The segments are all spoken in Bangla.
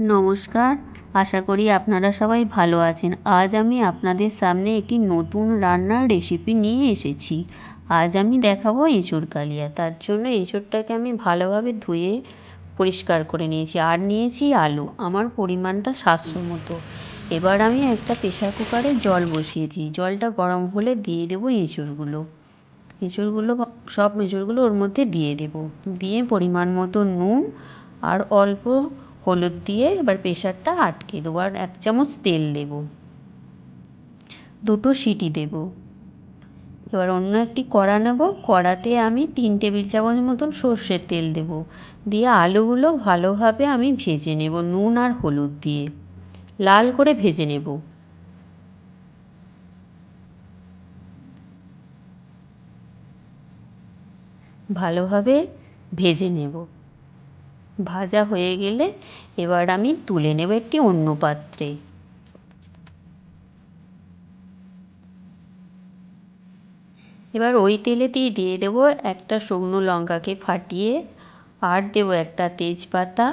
নমস্কার। আশা করি আপনারা সবাই ভালো আছেন। আজ আমি আপনাদের সামনে একটি নতুন রান্নার রেসিপি নিয়ে এসেছি। আজ আমি দেখাবো এঁচোড় কালিয়া। তার জন্য এঁচোড়টাকে আমি ভালোভাবে ধুয়ে পরিষ্কার করে নিয়েছি। আর নিয়েছি আলু। আমার পরিমাণটা সাতশো মতো। এবার আমি একটা প্রেশার কুকারে জল বসিয়েছি জলটা গরম হলে দিয়ে দেবো এঁচোড়গুলো। এঁচোড়গুলো সব এঁচোড়গুলো ওর মধ্যে দিয়ে দেবো। দিয়ে পরিমাণ মতো নুন আর অল্প হলুদ দিয়ে এবার প্রেশারটা আটকে দেবো আর এক চামচ তেল দেবো। দুটো সিটি দেব। এবার অন্য একটি কড়া নেব। কড়াতে আমি তিন টেবিল চামচ মতন সর্ষের তেল দেব। দিয়ে আলুগুলো ভালোভাবে আমি ভেজে নেব নুন আর হলুদ দিয়ে। লাল করে ভেজে নেব। ভালোভাবে ভেজে নেব। ভাজা হয়ে গেলে এবার আমি তুলে নেব একটি অন্য পাত্রে। এবার ওই তেলেতেই দিয়ে দেব একটা শুকনো লঙ্কাকে ফাটিয়ে, আর দেব একটা তেজপাতা,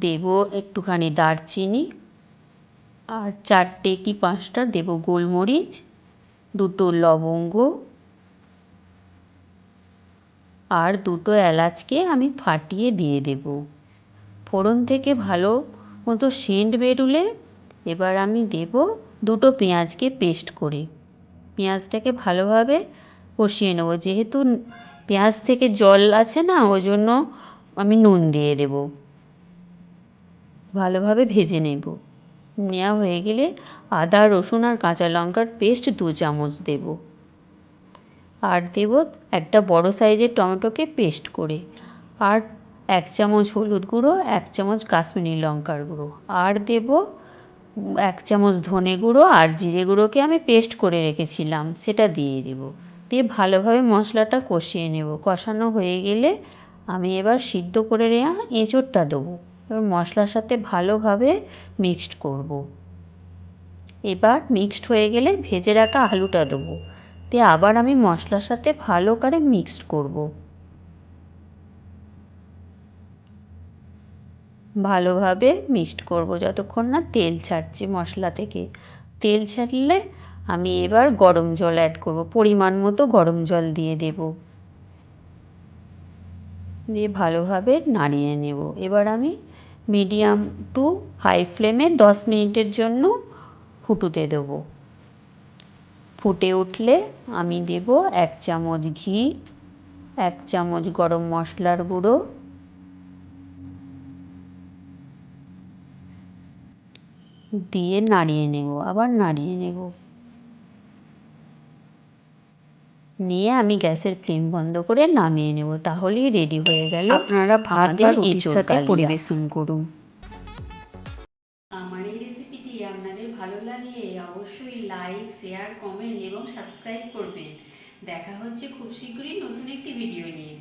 দেব একটুখানি দারচিনি, আর চারটে কি পাঁচটা দেব গোলমরিচ, দুটো লবঙ্গ আর দুটো এলাচকে আমি ফাটিয়ে দিয়ে দেব। ফোড়ন থেকে ভালো মতো সেন্ট বেরুলে এবার আমি দেব দুটো পেঁয়াজকে পেস্ট করে। পেঁয়াজটাকে ভালোভাবে কষিয়ে নেব। যেহেতু পেঁয়াজ থেকে জল আছে না ওই জন্য আমি নুন দিয়ে দেব। ভালোভাবে ভেজে নেব। নেওয়া হয়ে গেলে আদা, রসুন আর কাঁচা লঙ্কার পেস্ট দু চামচ দেব। আর দেব একটা বড় সাইজের টমেটোকে পেস্ট করে। আর এক চামচ হলুদ গুঁড়ো, এক চামচ কাশ্মীরি লঙ্কার গুঁড়ো। আর দেব এক চামচ ধনে গুঁড়ো আর জিরে গুঁড়োকে আমি পেস্ট করে রেখেছিলাম, সেটা দিয়ে দেব। দিয়ে ভালোভাবে মশলাটা কষিয়ে নেব। কষানো হয়ে গেলে আমি এবার সিদ্ধ করে নেওয়া এঁচোড়টা দেবো। এবার মশলার সাথে ভালোভাবে মিক্সড করব। এবার মিক্সড হয়ে গেলে ভেজে রাখা আলুটা দেবো। দিয়ে আবার আমি মশলার সাথে ভালো করে মিক্সড করব। ভালোভাবে মিক্সড করব যতক্ষণ না তেল ছাড়ছে মশলা থেকে। তেল ছাড়লে আমি এবার গরম জল অ্যাড করব, পরিমাণ মতো গরম জল দিয়ে দেব। দিয়ে ভালোভাবে নাড়িয়ে নেব। এবার আমি মিডিয়াম টু হাই ফ্লেমে দশ মিনিটের জন্য ফুটুতে দেবো। ফুটে উঠলে আমি দেব এক চামচ ঘি এক চামচ গরম মশলার গুঁড়ো দিয়ে নাড়িয়ে নেব আবার নাড়িয়ে নেব। নিয়ে আমি গ্যাসের ফ্লেম বন্ধ করে নামিয়ে নেব তাহলেই রেডি হয়ে গেল আপনারা ভাত রুটির সাথে পরিবেশন করুন। ভালো লাগলে অবশ্যই লাইক শেয়ার কমেন্ট এবং সাবস্ক্রাইব করবেন। দেখা হচ্ছে খুব শীঘ্রই নতুন একটি ভিডিও নিয়ে।